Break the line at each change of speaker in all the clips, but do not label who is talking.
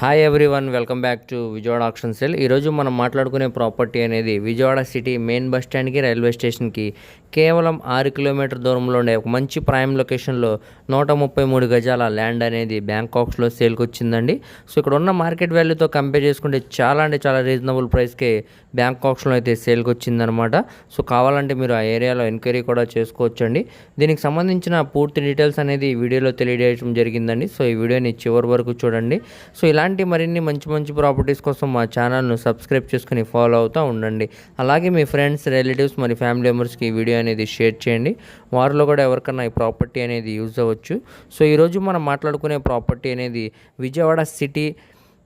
Hi everyone welcome back to Vijayawada auction cell ఈరోజు మనం మాట్లాడుకునే ప్రాపర్టీ అనేది విజయవాడ సిటీ మెయిన్ బస్ స్టాండ్కి రైల్వే స్టేషన్కి కేవలం ఆరు కిలోమీటర్ దూరంలో ఉండే ఒక మంచి ప్రైమ్ లొకేషన్లో నూట ముప్పై మూడు గజాల ల్యాండ్ అనేది బ్యాంకాక్స్లో సేల్కి వచ్చిందండి. సో ఇక్కడ ఉన్న మార్కెట్ వాల్యూతో కంపేర్ చేసుకుంటే చాలా అంటే చాలా రీజనబుల్ ప్రైస్కే బ్యాంకాక్స్లో అయితే సేల్కి వచ్చిందనమాట సో కావాలంటే మీరు ఆ ఏరియాలో ఎంక్వైరీ కూడా చేసుకోవచ్చండి. దీనికి సంబంధించిన పూర్తి డీటెయిల్స్ అనేది వీడియోలో తెలియజేయడం జరిగిందండి. సో ఈ వీడియోని చివరి వరకు చూడండి. సో ఇలాంటి ఇలాంటి మరిన్ని మంచి మంచి ప్రాపర్టీస్ కోసం మా ఛానల్ను సబ్స్క్రైబ్ చేసుకుని ఫాలో అవుతూ ఉండండి. అలాగే మీ ఫ్రెండ్స్ రిలేటివ్స్ మరి ఫ్యామిలీ మెంబర్స్కి ఈ వీడియో అనేది షేర్ చేయండి. వారిలో కూడా ఎవరికన్నా ఈ ప్రాపర్టీ అనేది యూజ్ అవ్వచ్చు. సో ఈరోజు మనం మాట్లాడుకునే ప్రాపర్టీ అనేది విజయవాడ సిటీ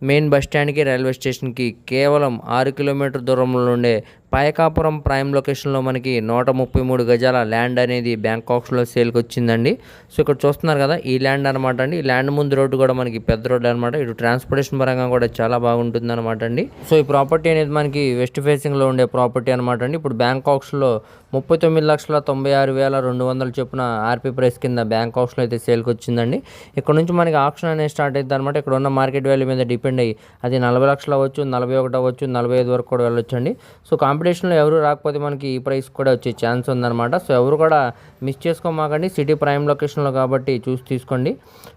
మెయిన్ బస్ స్టాండ్కి రైల్వే స్టేషన్కి కేవలం ఆరు కిలోమీటర్ దూరంలో ఉండే పాయకాపురం ప్రైమ్ లొకేషన్లో మనకి నూట ముప్పై మూడు గజాల ల్యాండ్ అనేది బ్యాంకాక్స్లో సేల్కి వచ్చిందండి సో ఇక్కడ చూస్తున్నారు కదా ఈ ల్యాండ్ అనమాట అండి. ఈ ల్యాండ్ ముందు రోడ్డు కూడా మనకి పెద్ద రోడ్డు అనమాట ఇటు ట్రాన్స్పోర్టేషన్ పరంగా కూడా చాలా బాగుంటుంది అనమాట అండి. సో ఈ ప్రాపర్టీ అనేది మనకి వెస్ట్ ఫేసింగ్లో ఉండే ప్రాపర్టీ అనమాట అండి. ఇప్పుడు బ్యాంకాక్స్లో ముప్పై తొమ్మిది లక్షల తొంభై ఆరు వేల రెండు వందల చొప్పున ఆర్పీ ప్రైస్ కింద బ్యాంకాక్స్లో అయితే సేల్కి వచ్చిందండి ఇక్కడ నుంచి మనకి ఆప్షన్ అనేది స్టార్ట్ అవుతుంది అనమాట ఇక్కడ ఉన్న మార్కెట్ వాల్యూ మీద డిపెండ్ అయ్యి అది నలభై లక్షలు అవ్వచ్చు నలభై ఒకటి అవ్వచ్చు నలభై ఐదు వరకు కూడా వెళ్ళొచ్చండి. సో కాంపిటీషన్లో ఎవరు రాకపోతే మనకి ఈ ప్రైస్ కూడా వచ్చే ఛాన్స్ ఉందన్నమాట. సో ఎవరు కూడా మిస్ చేసుకోమాకండి. సిటీ ప్రైమ్ లొకేషన్లో కాబట్టి చూసి తీసుకోండి.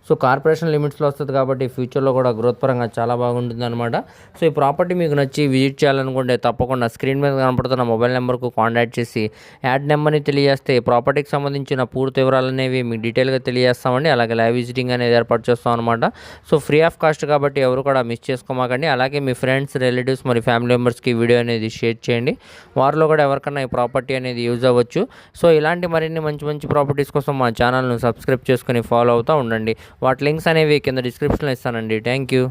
సో కార్పొరేషన్ లిమిట్స్లో వస్తుంది కాబట్టి ఫ్యూచర్లో కూడా గ్రోత్ పరంగా చాలా బాగుంటుంది అనమాట సో ఈ ప్రాపర్టీ మీకు నచ్చి విజిట్ చేయాలనుకుంటే తప్పకుండా స్క్రీన్ మీద కనపడుతున్న మొబైల్ నెంబర్కు కాంటాక్ట్ చేసి యాడ్ నెంబర్ని తెలియజేస్తే ప్రాపర్టీకి సంబంధించిన పూర్తి వివరాలు అనేవి మీకు డీటెయిల్గా తెలియజేస్తామండి. అలాగే లైవ్ విజిటింగ్ అనేది ఏర్పాటు చేస్తాం అనమాట సో ఫ్రీ ఆఫ్ కాస్ట్ కాబట్టి ఎవరు కూడా మిస్ చేసుకోమాకండి. అలాగే మీ ఫ్రెండ్స్ రిలేటివ్స్ మరి ఫ్యామిలీ మెంబర్స్కి వీడియో అనేది షేర్ చేయండి. వారిలో కూడా ఎవరికన్నా ఈ ప్రాపర్టీ అనేది యూజ్ అవ్వచ్చు. సో ఇలాంటి మరిన్ని మంచి మంచి ప్రాపర్టీస్ కోసం మా ఛానల్ను సబ్స్క్రైబ్ చేసుకుని ఫాలో అవుతూ ఉండండి. వాటి లింక్స్ అనేవి కింద డిస్క్రిప్షన్లో ఇస్తానండి. Thank you.